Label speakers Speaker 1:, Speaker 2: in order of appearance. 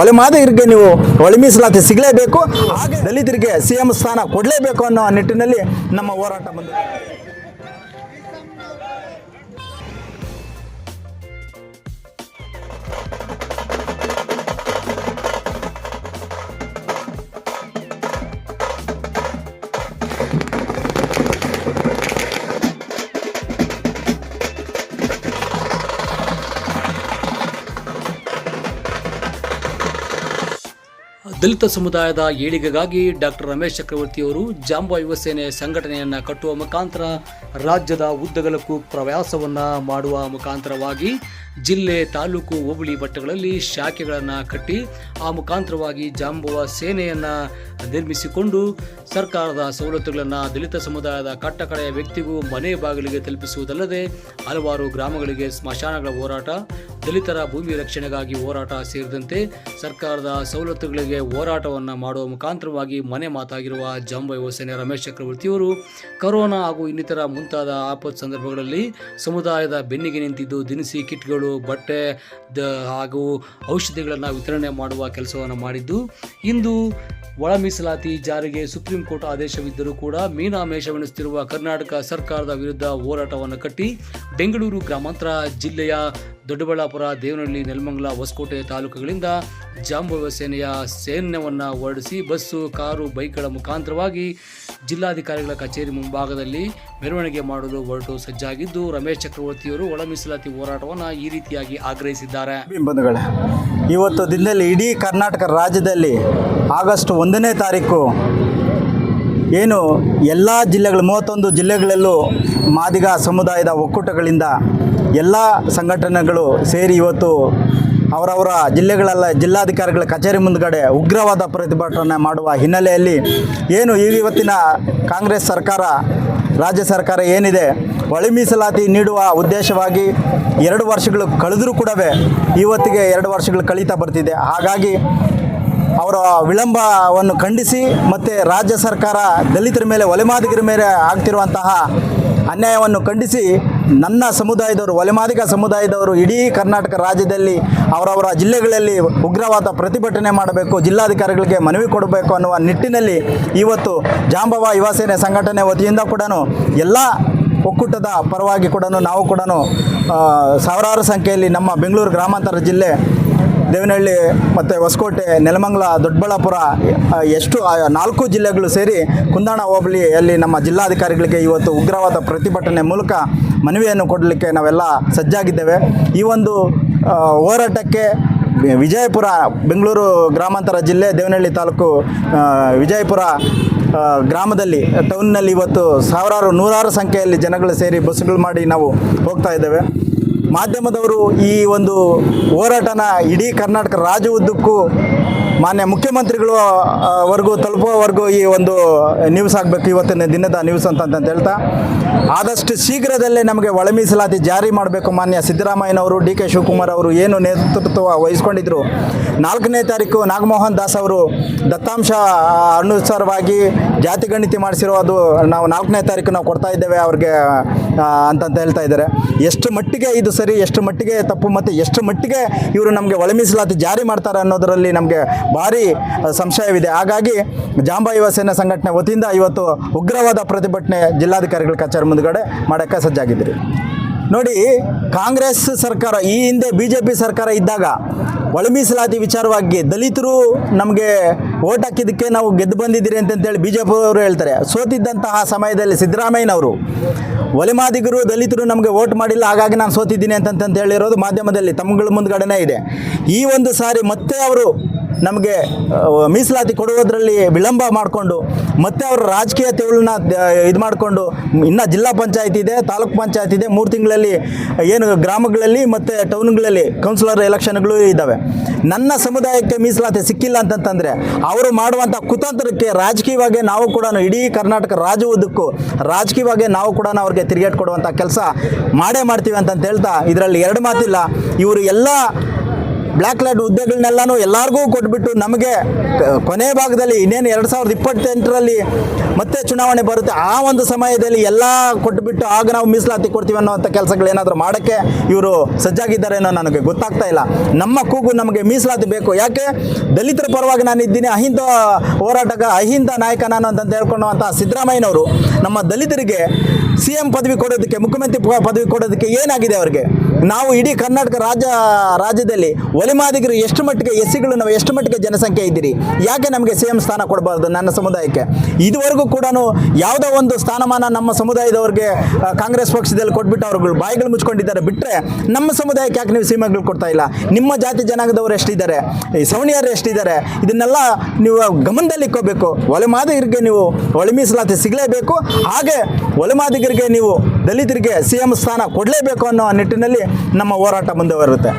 Speaker 1: ಒಲೆ ಮಾದರಿಗೆ ನೀವು ಒಳ ಮೀಸಲಾತಿ ಸಿಗಲೇಬೇಕು. ಹಾಗೆ ದಲಿತರಿಗೆ ಸಿ ಎಂ ಸ್ಥಾನ ಕೊಡಲೇಬೇಕು ಅನ್ನೋ ನಿಟ್ಟಿನಲ್ಲಿ ನಮ್ಮ ಹೋರಾಟ ಬಂದಿದೆ.
Speaker 2: ದಲಿತ ಸಮುದಾಯದ ಏಳಿಗೆಗಾಗಿ ಡಾಕ್ಟರ್ ರಮೇಶ್ ಚಕ್ರವರ್ತಿಯವರು ಜಾಂಬ ಯುವಸೇನೆ ಸಂಘಟನೆಯನ್ನು ಕಟ್ಟುವ ಮುಖಾಂತರ ರಾಜ್ಯದ ಉದ್ದಗಲಕ್ಕೂ ಪ್ರವಾಸವನ್ನು ಮಾಡುವ ಮುಖಾಂತರವಾಗಿ ಜಿಲ್ಲೆ, ತಾಲೂಕು ಹೋಬಳಿ ಮಟ್ಟಗಳಲ್ಲಿ ಶಾಖೆಗಳನ್ನು ಕಟ್ಟಿ, ಆ ಮುಖಾಂತರವಾಗಿ ಜಾಂಬುವ ಸೇನೆಯನ್ನು ನಿರ್ಮಿಸಿಕೊಂಡು ಸರ್ಕಾರದ ಸವಲತ್ತುಗಳನ್ನು ದಲಿತ ಸಮುದಾಯದ ಕಟ್ಟಕಡೆಯ ವ್ಯಕ್ತಿಗೂ ಮನೆ ಬಾಗಿಲಿಗೆ ತಲುಪಿಸುವುದಲ್ಲದೆ ಹಲವಾರು ಗ್ರಾಮಗಳಿಗೆ ಸ್ಮಶಾನಗಳ ಹೋರಾಟ, ದಲಿತರ ಭೂಮಿ ರಕ್ಷಣೆಗಾಗಿ ಹೋರಾಟ ಸೇರಿದಂತೆ ಸರ್ಕಾರದ ಸವಲತ್ತುಗಳಿಗೆ ಹೋರಾಟವನ್ನು ಮಾಡುವ ಮುಖಾಂತರವಾಗಿ ಮನೆ ಮಾತಾಗಿರುವ ಜಾಂಬ ಸೇನೆ ರಮೇಶ್ ಚಕ್ರವರ್ತಿಯವರು ಕರೋನಾ ಹಾಗೂ ಇನ್ನಿತರ ಮುಂತಾದ ಆಪತ್ ಸಂದರ್ಭಗಳಲ್ಲಿ ಸಮುದಾಯದ ಬೆನ್ನಿಗೆ ನಿಂತಿದ್ದು ದಿನಸಿ ಕಿಟ್ಗಳು ಬಟ್ಟೆ, ದ ಹಾಗೂ ಔಷಧಿಗಳನ್ನು ವಿತರಣೆ ಮಾಡುವ ಕೆಲಸವನ್ನು ಮಾಡಿದ್ದು, ಇಂದು ಒಳ ಮೀಸಲಾತಿ ಜಾರಿಗೆ ಸುಪ್ರೀಂ ಕೋರ್ಟ್ ಆದೇಶವಿದ್ದರೂ ಕೂಡ ಮೀನಾಮೇಷವೆನಿಸುತ್ತಿರುವ ಕರ್ನಾಟಕ ಸರ್ಕಾರದ ವಿರುದ್ಧ ಹೋರಾಟವನ್ನು ಕಟ್ಟಿ, ಬೆಂಗಳೂರು ಗ್ರಾಮಾಂತರ ಜಿಲ್ಲೆಯ ದೊಡ್ಡಬಳ್ಳಾಪುರ, ದೇವನಹಳ್ಳಿ, ನೆಲಮಂಗಲ, ಹೊಸಕೋಟೆ ತಾಲೂಕುಗಳಿಂದ ಜಾಂಬವ ಸೇನೆಯ ಸೈನ್ಯವನ್ನು ಹೊರಡಿಸಿ ಬಸ್ಸು, ಕಾರು, ಬೈಕ್ಗಳ ಮುಖಾಂತರವಾಗಿ ಜಿಲ್ಲಾಧಿಕಾರಿಗಳ ಕಚೇರಿ ಮುಂಭಾಗದಲ್ಲಿ ಮೆರವಣಿಗೆ ಮಾಡಲು ಹೊರಟು ಸಜ್ಜಾಗಿದ್ದು, ರಮೇಶ್ ಚಕ್ರವರ್ತಿಯವರು ಒಳ ಮೀಸಲಾತಿ ಹೋರಾಟವನ್ನು ಈ ರೀತಿಯಾಗಿ ಆಗ್ರಹಿಸಿದ್ದಾರೆ.
Speaker 1: ಬಂಧುಗಳೇ ಇವತ್ತು ದಿನದಲ್ಲಿ ಇಡೀ ಕರ್ನಾಟಕ ರಾಜ್ಯದಲ್ಲಿ ಆಗಸ್ಟ್ ಒಂದನೇ ತಾರೀಕು ಏನು ಎಲ್ಲ ಜಿಲ್ಲೆಗಳು, ಮೂವತ್ತೊಂದು ಜಿಲ್ಲೆಗಳಲ್ಲೂ ಮಾದಿಗ ಸಮುದಾಯದ ಒಕ್ಕೂಟಗಳಿಂದ ಎಲ್ಲ ಸಂಘಟನೆಗಳು ಸೇರಿ ಇವತ್ತು ಅವರವರ ಜಿಲ್ಲೆಗಳಲ್ಲ ಜಿಲ್ಲಾಧಿಕಾರಿಗಳ ಕಚೇರಿ ಮುಂದ್ಗಡೆ ಉಗ್ರವಾದ ಪ್ರತಿಭಟನೆ ಮಾಡುವ ಹಿನ್ನೆಲೆಯಲ್ಲಿ ಏನು ಈ ಇವತ್ತಿನ ಕಾಂಗ್ರೆಸ್ ಸರ್ಕಾರ, ರಾಜ್ಯ ಸರ್ಕಾರ ಏನಿದೆ, ಒಳಿ ಮೀಸಲಾತಿ ನೀಡುವ ಉದ್ದೇಶವಾಗಿ ಎರಡು ವರ್ಷಗಳು ಕಳೆದರೂ ಕೂಡವೇ ಇವತ್ತಿಗೆ ಎರಡು ವರ್ಷಗಳು ಕಳೀತಾ ಬರ್ತಿದೆ. ಹಾಗಾಗಿ ಅವರ ವಿಳಂಬವನ್ನು ಖಂಡಿಸಿ ಮತ್ತು ರಾಜ್ಯ ಸರ್ಕಾರ ದಲಿತರ ಮೇಲೆ ಒಲೆಮಾದಿಗರ ಮೇಲೆ ಆಗ್ತಿರುವಂತಹ ಅನ್ಯಾಯವನ್ನು ಖಂಡಿಸಿ ನನ್ನ ಸಮುದಾಯದವರು, ಒಲೆಮಾದಿಗ ಸಮುದಾಯದವರು ಇಡೀ ಕರ್ನಾಟಕ ರಾಜ್ಯದಲ್ಲಿ, ಅವರವರ ಜಿಲ್ಲೆಗಳಲ್ಲಿ ಉಗ್ರವಾದ ಪ್ರತಿಭಟನೆ ಮಾಡಬೇಕು, ಜಿಲ್ಲಾಧಿಕಾರಿಗಳಿಗೆ ಮನವಿ ಕೊಡಬೇಕು ಅನ್ನುವ ನಿಟ್ಟಿನಲ್ಲಿ ಇವತ್ತು ಜಾಂಬವ ಯುವ ಸೇನೆ ಸಂಘಟನೆ ವತಿಯಿಂದ ಕೂಡ ಎಲ್ಲ ಒಕ್ಕೂಟದ ಪರವಾಗಿ ಕೂಡ ನಾವು ಕೂಡ ಸಾವಿರಾರು ಸಂಖ್ಯೆಯಲ್ಲಿ ನಮ್ಮ ಬೆಂಗಳೂರು ಗ್ರಾಮಾಂತರ ಜಿಲ್ಲೆ ದೇವನಹಳ್ಳಿ ಮತ್ತು ಹೊಸಕೋಟೆ, ನೆಲಮಂಗಲ, ದೊಡ್ಡಬಳ್ಳಾಪುರ ಎಷ್ಟು ನಾಲ್ಕು ಜಿಲ್ಲೆಗಳು ಸೇರಿ ಕುಂದಾಣ ಹೋಬಳಿಯಲ್ಲಿ ನಮ್ಮ ಜಿಲ್ಲಾಧಿಕಾರಿಗಳಿಗೆ ಇವತ್ತು ಉಗ್ರವಾದ ಪ್ರತಿಭಟನೆ ಮೂಲಕ ಮನವಿಯನ್ನು ಕೊಡಲಿಕ್ಕೆ ನಾವೆಲ್ಲ ಸಜ್ಜಾಗಿದ್ದೇವೆ. ಈ ಒಂದು ಹೋರಾಟಕ್ಕೆ ವಿಜಯಪುರ, ಬೆಂಗಳೂರು ಗ್ರಾಮಾಂತರ ಜಿಲ್ಲೆ ದೇವನಹಳ್ಳಿ ತಾಲೂಕು ವಿಜಯಪುರ ಗ್ರಾಮದಲ್ಲಿ, ಟೌನ್ನಲ್ಲಿ ಇವತ್ತು ಸಾವಿರಾರು, ನೂರಾರು ಸಂಖ್ಯೆಯಲ್ಲಿ ಜನಗಳು ಸೇರಿ ಬಸ್ಸುಗಳು ಮಾಡಿ ನಾವು ಹೋಗ್ತಾ ಇದ್ದೇವೆ. ಮಾಧ್ಯಮದವರು ಈ ಒಂದು ಹೋರಾಟನ ಇಡೀ ಕರ್ನಾಟಕ ರಾಜ್ಯ ಉದ್ದಕ್ಕೂ ಮಾನ್ಯ ಮುಖ್ಯಮಂತ್ರಿಗಳು ವರ್ಗೂ ತಲುಪುವವರೆಗೂ ಈ ಒಂದು ನ್ಯೂಸ್ ಆಗಬೇಕು, ಇವತ್ತಿನ ದಿನದ ನ್ಯೂಸ್ ಅಂತ ಅಂತ ಹೇಳ್ತಾ. ಆದಷ್ಟು ಶೀಘ್ರದಲ್ಲೇ ನಮಗೆ ಒಳ ಮೀಸಲಾತಿ ಜಾರಿ ಮಾಡಬೇಕು ಮಾನ್ಯ ಸಿದ್ದರಾಮಯ್ಯನವರು, ಡಿ ಕೆ ಶಿವಕುಮಾರ್ ಅವರು ಏನು ನೇತೃತ್ವ ವಹಿಸ್ಕೊಂಡಿದ್ರು. ನಾಲ್ಕನೇ ತಾರೀಕು ನಾಗಮೋಹನ್ ದಾಸ್ ಅವರು ದತ್ತಾಂಶ ಅನುಸಾರವಾಗಿ ಜಾತಿ ಮಾಡಿಸಿರೋ ಅದು ನಾವು ನಾಲ್ಕನೇ ತಾರೀಕು ನಾವು ಕೊಡ್ತಾ ಇದ್ದೇವೆ ಅವ್ರಿಗೆ ಅಂತಂತ ಹೇಳ್ತಾ ಇದ್ದಾರೆ. ಎಷ್ಟು ಮಟ್ಟಿಗೆ ಇದು ಸರಿ, ಎಷ್ಟು ಮಟ್ಟಿಗೆ ತಪ್ಪು ಮತ್ತು ಎಷ್ಟು ಮಟ್ಟಿಗೆ ಇವರು ನಮಗೆ ಒಳ ಮೀಸಲಾತಿ ಜಾರಿ ಮಾಡ್ತಾರೆ ಅನ್ನೋದರಲ್ಲಿ ನಮಗೆ ಭಾರಿ ಸಂಶಯವಿದೆ. ಹಾಗಾಗಿ ಜಾಂಬಾ ಯುವ ಸೇನಾ ಸಂಘಟನೆ ವತಿಯಿಂದ ಇವತ್ತು ಉಗ್ರವಾದ ಪ್ರತಿಭಟನೆ ಜಿಲ್ಲಾಧಿಕಾರಿಗಳ ಕಚೇರಿ ಮುಂದುಗಡೆ ಮಾಡೋಕ್ಕೆ ಸಜ್ಜಾಗಿದ್ದೀರಿ. ನೋಡಿ, ಕಾಂಗ್ರೆಸ್ ಸರ್ಕಾರ, ಈ ಹಿಂದೆ ಬಿ ಜೆ ಪಿ ಸರ್ಕಾರ ಇದ್ದಾಗ ಒಳ ಮೀಸಲಾತಿ ವಿಚಾರವಾಗಿ ದಲಿತರು ನಮಗೆ ಓಟ್ ಹಾಕಿದ್ದಕ್ಕೆ ನಾವು ಗೆದ್ದು ಬಂದಿದ್ದೀರಿ ಅಂತಂತೇಳಿ ಬಿ ಜೆ ಪಿ ಅವರು ಹೇಳ್ತಾರೆ. ಸೋತಿದ್ದಂತಹ ಸಮಯದಲ್ಲಿ ಸಿದ್ದರಾಮಯ್ಯನವರು, ಒಲೆಮಾದಿಗರು, ದಲಿತರು ನಮಗೆ ಓಟ್ ಮಾಡಿಲ್ಲ, ಹಾಗಾಗಿ ನಾನು ಸೋತಿದ್ದೀನಿ ಅಂತಂತ ಹೇಳಿರೋದು ಮಾಧ್ಯಮದಲ್ಲಿ ತಮ್ಮಗಳ ಮುಂದ್ಗಡೆನೇ ಇದೆ. ಈ ಒಂದು ಸಾರಿ ಮತ್ತೆ ಅವರು ನಮಗೆ ಮೀಸಲಾತಿ ಕೊಡುವುದರಲ್ಲಿ ವಿಳಂಬ ಮಾಡಿಕೊಂಡು, ಮತ್ತೆ ಅವರ ರಾಜಕೀಯ ತೆವಳನ್ನ ಇದು ಮಾಡಿಕೊಂಡು, ಇನ್ನು ಜಿಲ್ಲಾ ಪಂಚಾಯತ್ ಇದೆ, ತಾಲೂಕ್ ಪಂಚಾಯತ್ ಇದೆ, ಮೂರು ತಿಂಗಳಲ್ಲಿ ಏನು ಗ್ರಾಮಗಳಲ್ಲಿ ಮತ್ತು ಟೌನ್ಗಳಲ್ಲಿ ಕೌನ್ಸಿಲರ್ ಎಲೆಕ್ಷನ್ಗಳು ಇದ್ದಾವೆ ನನ್ನ ಸಮುದಾಯಕ್ಕೆ ಮೀಸಲಾತಿ ಸಿಕ್ಕಿಲ್ಲ ಅಂತಂತಂದರೆ, ಅವರು ಮಾಡುವಂಥ ಕುತಂತ್ರಕ್ಕೆ ರಾಜಕೀಯವಾಗಿ ನಾವು ಕೂಡ ಇಡೀ ಕರ್ನಾಟಕ ರಾಜ್ಯ ಉದ್ದಕ್ಕೂ ರಾಜಕೀಯವಾಗಿ ನಾವು ಕೂಡ ಅವ್ರಿಗೆ ತಿರುಗೇಟ್ ಕೊಡುವಂಥ ಕೆಲಸ ಮಾಡೇ ಮಾಡ್ತೀವಿ ಅಂತಂತ ಹೇಳ್ತಾ, ಇದರಲ್ಲಿ ಎರಡು ಮಾತಿಲ್ಲ. ಇವರು ಎಲ್ಲ ಬ್ಲ್ಯಾಕ್ ಲ್ಯಾಡ್ ಹುದ್ದೆಗಳನ್ನೆಲ್ಲನೂ ಎಲ್ಲರಿಗೂ ಕೊಟ್ಬಿಟ್ಟು ನಮಗೆ ಕೊನೆ ಭಾಗದಲ್ಲಿ ಇನ್ನೇನು ಎರಡು ಸಾವಿರದ ಇಪ್ಪತ್ತೆಂಟರಲ್ಲಿ ಮತ್ತೆ ಚುನಾವಣೆ ಬರುತ್ತೆ. ಆ ಒಂದು ಸಮಯದಲ್ಲಿ ಎಲ್ಲ ಕೊಟ್ಬಿಟ್ಟು ಆಗ ನಾವು ಮೀಸಲಾತಿ ಕೊಡ್ತೀವಿ ಅನ್ನೋವಂಥ ಕೆಲಸಗಳೇನಾದರೂ ಮಾಡೋಕ್ಕೆ ಇವರು ಸಜ್ಜಾಗಿದ್ದಾರೇನೋ ನನಗೆ ಗೊತ್ತಾಗ್ತಾ ಇಲ್ಲ. ನಮ್ಮ ಕೂಗು ನಮಗೆ ಮೀಸಲಾತಿ ಬೇಕು. ಯಾಕೆ? ದಲಿತರ ಪರವಾಗಿ ನಾನು ಇದ್ದೀನಿ. ಅಹಿಂದ ಹೋರಾಟಗ ಅಹಿಂದ ನಾಯಕ ನಾನು ಅಂತ ಹೇಳ್ಕೊಳ್ಳುವಂಥ ಸಿದ್ದರಾಮಯ್ಯನವರು ನಮ್ಮ ದಲಿತರಿಗೆ ಸಿ ಎಂ ಪದವಿ ಕೊಡೋದಕ್ಕೆ, ಮುಖ್ಯಮಂತ್ರಿ ಪದವಿ ಕೊಡೋದಕ್ಕೆ ಏನಾಗಿದೆ ಅವರಿಗೆ? ನಾವು ಇಡೀ ಕರ್ನಾಟಕ ರಾಜ್ಯ, ರಾಜ್ಯದಲ್ಲಿ ಒಲಿಮಾದಿಗರು ಎಷ್ಟು ಮಟ್ಟಿಗೆ ಎಸ್ಸಿಗಳು, ನಾವು ಎಷ್ಟು ಮಟ್ಟಿಗೆ ಜನಸಂಖ್ಯೆ ಇದ್ದೀರಿ? ಯಾಕೆ ನಮಗೆ ಸಿ ಸ್ಥಾನ ಕೊಡಬಾರ್ದು ನನ್ನ ಸಮುದಾಯಕ್ಕೆ? ಇದುವರೆಗೂ ಕೂಡ ಯಾವುದೋ ಒಂದು ಸ್ಥಾನಮಾನ ನಮ್ಮ ಸಮುದಾಯದವ್ರಿಗೆ ಕಾಂಗ್ರೆಸ್ ಪಕ್ಷದಲ್ಲಿ ಕೊಟ್ಬಿಟ್ಟು ಅವ್ರುಗಳು ಬಾಯಿಗಳು ಮುಚ್ಕೊಂಡಿದ್ದಾರೆ. ಬಿಟ್ಟರೆ ನಮ್ಮ ಸಮುದಾಯಕ್ಕೆ ಯಾಕೆ ನೀವು ಸೀಮೆಗಳು ಕೊಡ್ತಾ ಇಲ್ಲ? ನಿಮ್ಮ ಜಾತಿ ಜನಾಂಗದವರು ಎಷ್ಟಿದ್ದಾರೆ? ಈ ಸವಣಿಯರು ಎಷ್ಟಿದ್ದಾರೆ? ಇದನ್ನೆಲ್ಲ ನೀವು ಗಮನದಲ್ಲಿ ಇಕ್ಕೋಬೇಕು ಒಲೆಮಾದಿಗರಿಗೆ ನೀವು ಒಲೆ ಮೀಸಲಾತಿ ಸಿಗಲೇಬೇಕು. ಹಾಗೆ ಒಲೆಮಾದಿಗರಿಗೆ ನೀವು ದಲಿತರಿಗೆ ಸಿಎಂ ಸ್ಥಾನ ಕೊಡಲೇಬೇಕು ಅನ್ನೋ ನಿಟ್ಟಿನಲ್ಲಿ ನಮ್ಮ ಹೋರಾಟ ಮುಂದೆ ಬರುತ್ತೆ